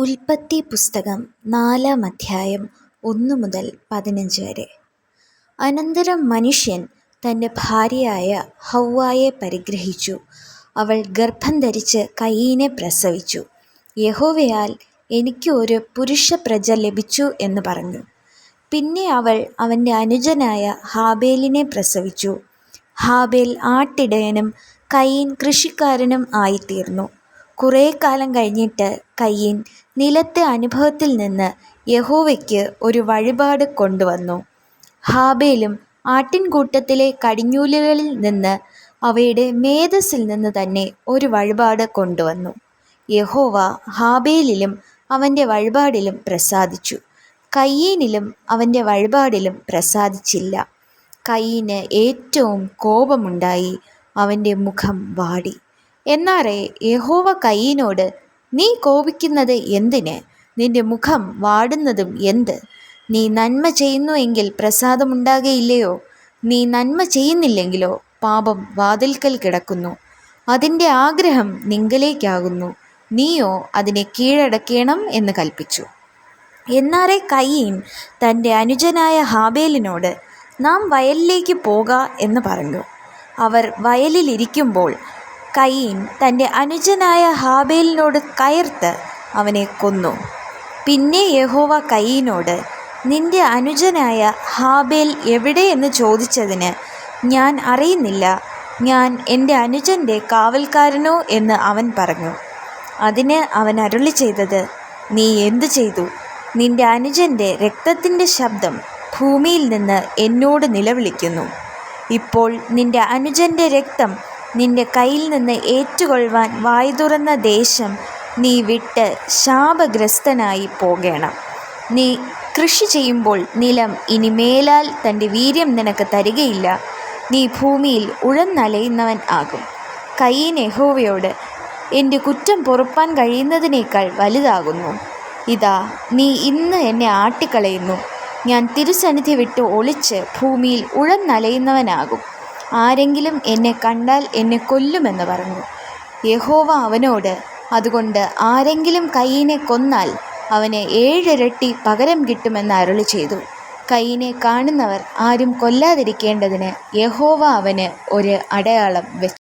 ഉൽപ്പത്തി പുസ്തകം നാലാം അധ്യായം ഒന്ന് മുതൽ പതിനഞ്ച് വരെ. അനന്തരം മനുഷ്യൻ തന്റെ ഭാര്യയായ ഹൗവായെ പരിഗ്രഹിച്ചു. അവൾ ഗർഭം ധരിച്ച് കയ്യീനെ പ്രസവിച്ചു. യഹോവയാൽ എനിക്ക് ഒരു പുരുഷ പ്രജ ലഭിച്ചു എന്ന് പറഞ്ഞു. പിന്നെ അവൾ അവന്റെ അനുജനായ ഹാബേലിനെ പ്രസവിച്ചു. ഹാബേൽ ആട്ടിടയനും കയ്യീൻ കൃഷിക്കാരനും ആയിത്തീർന്നു. കുറേ കാലം കഴിഞ്ഞിട്ട് കയ്യൻ നിലത്തെ അനുഭവത്തിൽ നിന്ന് യഹോവയ്ക്ക് ഒരു വഴിപാട് കൊണ്ടുവന്നു. ഹാബേലും ആട്ടിൻകൂട്ടത്തിലെ കടിഞ്ഞൂലുകളിൽ നിന്ന് അവയുടെ മേധസ്സിൽ നിന്ന് തന്നെ ഒരു വഴിപാട് കൊണ്ടുവന്നു. യഹോവ ഹാബേലിലും അവന്റെ വഴിപാടിലും പ്രസാദിച്ചു. കയ്യീനിലും അവന്റെ വഴിപാടിലും പ്രസാദിച്ചില്ല. കയ്യീന് ഏറ്റവും കോപമുണ്ടായി അവന്റെ മുഖം വാടി. എന്നാറെ യഹോവ കയ്യനോട് നീ കോപിക്കുന്നത് എന്തിന്? നിന്റെ മുഖം വാടുന്നതും എന്ത്? നീ നന്മ ചെയ്യുന്നു എങ്കിൽ പ്രസാദമുണ്ടാകയില്ലയോ നീ നന്മ ചെയ്യുന്നില്ലെങ്കിലോ പാപം വാതിൽക്കൽ കിടക്കുന്നു. അതിന്റെ ആഗ്രഹം നിങ്കലേക്കാകുന്നു. നീയോ അതിനെ കീഴടക്കണം എന്ന് കൽപ്പിച്ചു. എന്നാറെ കയ്യീൻ തന്റെ അനുജനായ ഹാബേലിനോട് നാം വയലിലേക്ക് പോക എന്ന് പറഞ്ഞു. അവർ വയലിലിരിക്കുമ്പോൾ കയീൻ തന്റെ അനുജനായ ഹാബേലിനോട് കയർത്ത് അവനെ കൊന്നു. പിന്നെ യഹോവ കയീനോട് നിന്റെ അനുജനായ ഹാബേൽ എവിടെയെന്ന് ചോദിച്ചതിന് ഞാൻ അറിയുന്നില്ല. ഞാൻ എന്റെ അനുജന്റെ കാവൽക്കാരനോ? എന്ന് അവൻ പറഞ്ഞു. അതിന് അവൻ അരുളി ചെയ്തത് നീ എന്തു ചെയ്തു? നിന്റെ അനുജന്റെ രക്തത്തിന്റെ ശബ്ദം ഭൂമിയിൽ നിന്ന് എന്നോട് നിലവിളിക്കുന്നു. ഇപ്പോൾ നിന്റെ അനുജന്റെ രക്തം നിന്റെ കയ്യിൽ നിന്ന് ഏറ്റുകൊള്ളുവാൻ വായു തുറന്ന ദേശം നീ വിട്ട് ശാപഗ്രസ്തനായി പോകണം. നീ കൃഷി ചെയ്യുമ്പോൾ നിലം ഇനി മേലാൽ തന്റെ വീര്യം നിനക്ക് തരികയില്ല. നീ ഭൂമിയിൽ ഉഴന്നലയുന്നവൻ ആകും. കയ്യീൻ യഹോവയോട് എന്റെ കുറ്റം പൊറുപ്പാൻ കഴിയുന്നതിനേക്കാൾ വലുതാകുന്നു. ഇതാ നീ ഇന്ന് എന്നെ ആട്ടിക്കളയുന്നു. ഞാൻ തിരുസന്നിധി വിട്ട് ഒളിച്ച് ഭൂമിയിൽ ഉഴന്നലയുന്നവനാകും. ആരെങ്കിലും എന്നെ കണ്ടാൽ എന്നെ കൊല്ലുമെന്ന് പറഞ്ഞു. യഹോവ അവനോട് അതുകൊണ്ട് ആരെങ്കിലും കയ്യനെ കൊന്നാൽ അവന് ഏഴിരട്ടി പകരം കിട്ടുമെന്ന് അരുളി ചെയ്തു. കൈയിനെ കാണുന്നവർ ആരും കൊല്ലാതിരിക്കേണ്ടതിന് യഹോവ അവന് ഒരു അടയാളം വെച്ചു.